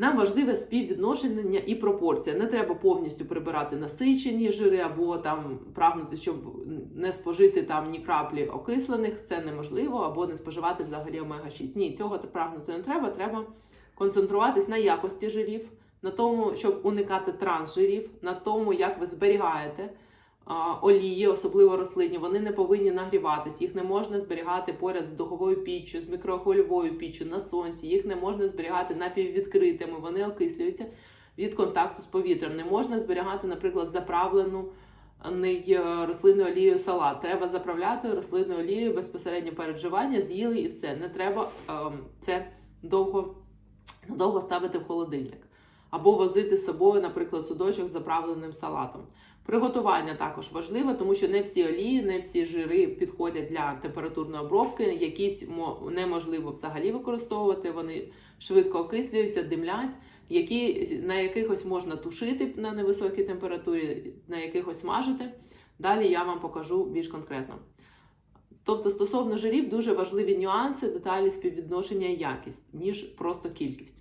Нам важливе співвідношення і пропорція. Не треба повністю прибирати насичені жири або там прагнути, щоб не спожити там ні краплі окислених. Це неможливо, або не споживати взагалі омега 6 Ні, цього прагнути не треба. Треба концентруватись на якості жирів, на тому, щоб уникати трансжирів, на тому, як ви зберігаєте олії, особливо рослинні, вони не повинні нагріватись, їх не можна зберігати поряд з духовою піччю, з мікрохвильовою піччю на сонці, їх не можна зберігати напіввідкритими, вони окислюються від контакту з повітрям. Не можна зберігати, наприклад, заправлену е, рослинною олією салат. Треба заправляти рослинною олією безпосередньо перед вживанням, з'їли і все. Не треба ем, це довго, надовго ставити в холодильник. Або возити з собою, наприклад, судочок з заправленим салатом. Приготування також важливе, тому що не всі олії, не всі жири підходять для температурної обробки. Якісь неможливо взагалі використовувати. Вони швидко окислюються, димлять. Які на якихось можна тушити на невисокій температурі, на якихось смажити. Далі я вам покажу більш конкретно. Тобто, стосовно жирів, дуже важливі нюанси, деталі співвідношення і якість, ніж просто кількість.